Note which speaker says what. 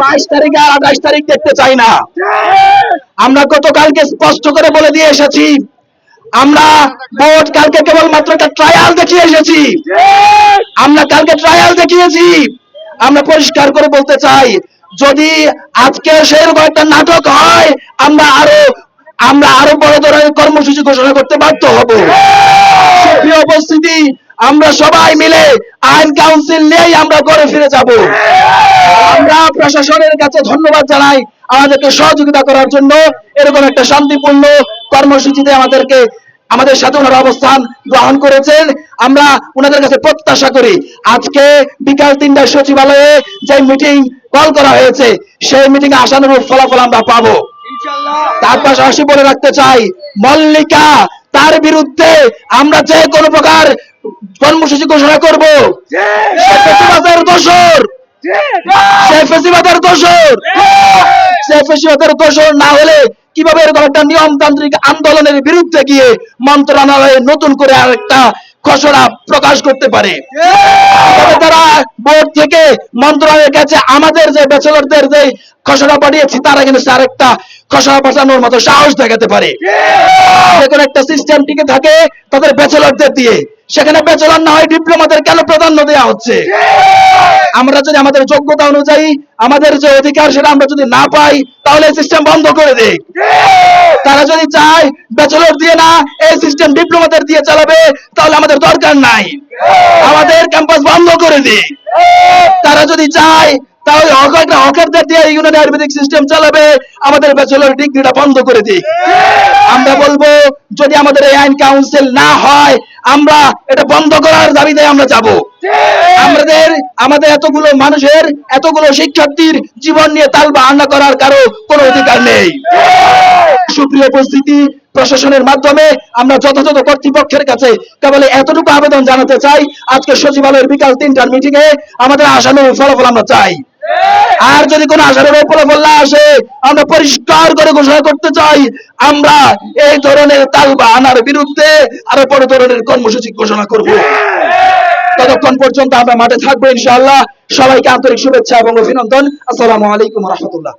Speaker 1: বাইশ তারিখে আর আঠাশ তারিখ দেখতে চাই না। আমরা গতকালকে স্পষ্ট করে বলে দিয়ে এসেছি, আমরা ভোট কালকে কেবলমাত্র একটা ট্রায়াল দেখিয়ে এসেছি। আমরা কালকে ট্রায়াল দেখিয়েছি। আমরা পরিষ্কার করে বলতে চাই, যদি আজকে সেরকম একটা নাটক হয়, আমরা আরও আমরা আরও বড় ধরনের কর্মসূচি ঘোষণা করতে বাধ্য হব। আমরা সবাই মিলে আইন কাউন্সিল নিয়েই আমরা ঘরে ফিরে যাব। আমরা প্রশাসনের কাছে ধন্যবাদ জানাই আমাদেরকে সহযোগিতা করার জন্য। এরকম একটা শান্তিপূর্ণ কর্মসূচিতে আমাদেরকে, আমাদের সাথে ওনারা অবস্থান গ্রহণ করেছেন। আমরা ওনাদের কাছে প্রত্যাশা করি, আজকে বিকাল তিনটায় সচিবালয়ে যে মিটিং কল করা হয়েছে, সেই মিটিং এ আশানুরূপ ফলাফল আমরা পাবো। তার পাশাপাশি বলে রাখতে চাই, মল্লিকা, তার বিরুদ্ধে আমরা যে কোনো প্রকার কর্মসূচি ঘোষণা করব। না হলে কীভাবে এরকম একটা নিয়মতান্ত্রিক আন্দোলনের বিরুদ্ধে গিয়ে মন্ত্রণালয়ে নতুন করে আরেকটা খসড়া প্রকাশ করতে পারে? তবে তারা বোর্ড থেকে মন্ত্রণালয়ের কাছে আমাদের যে ব্যাচেলরদের যে খসড়া পাঠিয়েছি তারা কিন্তু আরেকটা খসড়া পাঠানোর মতো সাহস দেখাতে পারে। কোনো একটা সিস্টেম টিকে থাকে তাদের ব্যাচেলরদের দিয়ে। সেখানে ব্যাচেলর না হয় ডিপ্লোমাদের কেন প্রাধান্য দেওয়া হচ্ছে? আমরা যদি আমাদের যোগ্যতা অনুযায়ী আমাদের যে অধিকার সেটা আমরা যদি না পাই তাহলে সিস্টেম বন্ধ করে দেয় তারা যদি চায় ব্যাচেলর দিয়ে না এই সিস্টেম ডিপ্লোমাদের দিয়ে চালাবে তাহলে আমাদের দরকার নাই। আমাদের ক্যাম্পাস বন্ধ করে দিক তারা যদি চায় তাহলে হকার হকারদের দিয়ে ইউনিয়ন আয়ুর্বেদিক সিস্টেম চালাবে, আমাদের ব্যাচেলর ডিগ্রিটা বন্ধ করে দিক। আমরা বলব, যদি আমাদের এই আইন কাউন্সিল না হয়, আমরা এটা বন্ধ করার দাবিতে আমরা যাব। আমাদের আমাদের এতগুলো মানুষের, এতগুলো শিক্ষার্থীর জীবন নিয়ে তাল বাহানা করার কারও কোনো অধিকার নেই। সুপ্রিয় উপস্থিতি, প্রশাসনের মাধ্যমে আমরা যথাযথ কর্তৃপক্ষের কাছে কেবল এতটুকু আবেদন জানাতে চাই, আজকে সচিবালয়ের বিকাল তিনটার মিটিং এ আমাদের আশানুরূপ ফলাফল আমরা চাই। আর যদি কোনো আশানুরূপ ফলাফল না আসে, আমরা পরিষ্কার করে ঘোষণা করতে চাই, আমরা এই ধরনের তালবা আনার বিরুদ্ধে আরও বড় ধরনের কর্মসূচি ঘোষণা করব। ততক্ষণ পর্যন্ত আমরা মাঠে থাকব ইনশাআল্লাহ। সবাইকে আন্তরিক শুভেচ্ছা এবং অভিনন্দন। আসসালামু আলাইকুম রহমতুল্লাহ।